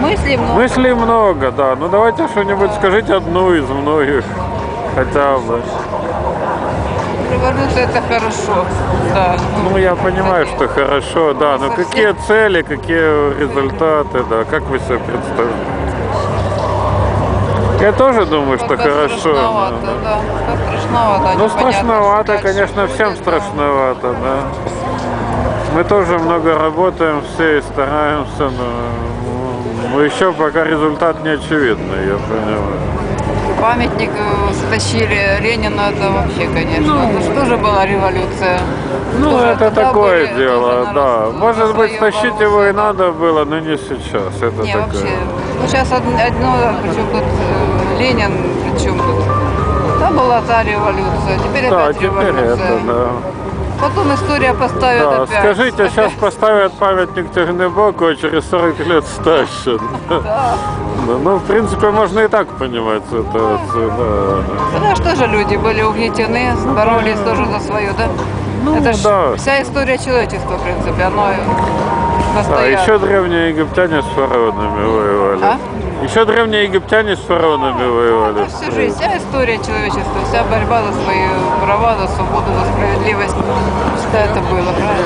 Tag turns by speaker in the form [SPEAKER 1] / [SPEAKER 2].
[SPEAKER 1] Мыслей много.
[SPEAKER 2] Мыслей много, да. Ну давайте что-нибудь скажите одну из многих хотя бы.
[SPEAKER 1] Революция это хорошо. Да.
[SPEAKER 2] Ну я понимаю, что хорошо, да. Но какие цели, какие результаты, да, как вы себе представляете? Я тоже думаю, что хорошо.
[SPEAKER 1] Страшновато,
[SPEAKER 2] да.
[SPEAKER 1] да. Страшновато.
[SPEAKER 2] Ну страшновато, конечно,
[SPEAKER 1] будет,
[SPEAKER 2] всем
[SPEAKER 1] да.
[SPEAKER 2] страшновато, да. Мы тоже много работаем все и стараемся, но ну, еще пока результат не очевидный, я понимаю.
[SPEAKER 1] Памятник э, стащили Ленину, это вообще, конечно. это же тоже была революция.
[SPEAKER 2] Ну,
[SPEAKER 1] Тоже
[SPEAKER 2] это такое
[SPEAKER 1] были
[SPEAKER 2] дело,
[SPEAKER 1] тоже на
[SPEAKER 2] да. Может быть, стащить его и надо было, но не сейчас. Это
[SPEAKER 1] Не,
[SPEAKER 2] такое.
[SPEAKER 1] вообще. Ну, сейчас одно, одно причем тут э, Ленин, причем тут. Та была та революция, теперь
[SPEAKER 2] Да,
[SPEAKER 1] опять
[SPEAKER 2] теперь
[SPEAKER 1] революция.
[SPEAKER 2] это, да.
[SPEAKER 1] Потом история поставит
[SPEAKER 2] Да,
[SPEAKER 1] опять.
[SPEAKER 2] скажите,
[SPEAKER 1] Опять.
[SPEAKER 2] сейчас поставят памятник Тягнебоку, а через 40 лет стащат.
[SPEAKER 1] Да.
[SPEAKER 2] Ну, в принципе, можно и так понимать ситуацию, да.
[SPEAKER 1] Тогда же тоже люди были угнетены, боролись тоже за свое, да?
[SPEAKER 2] Ну,
[SPEAKER 1] Это ж
[SPEAKER 2] да.
[SPEAKER 1] вся история человечества, в принципе, оно
[SPEAKER 2] А
[SPEAKER 1] постоянно.
[SPEAKER 2] еще древние египтяне с фараонами воевали.
[SPEAKER 1] А?
[SPEAKER 2] Еще древние египтяне с фараонами воевали.
[SPEAKER 1] Это всю жизнь, вся история человечества, вся борьба за свои права, за свободу, за справедливость. Всегда это было, правильно?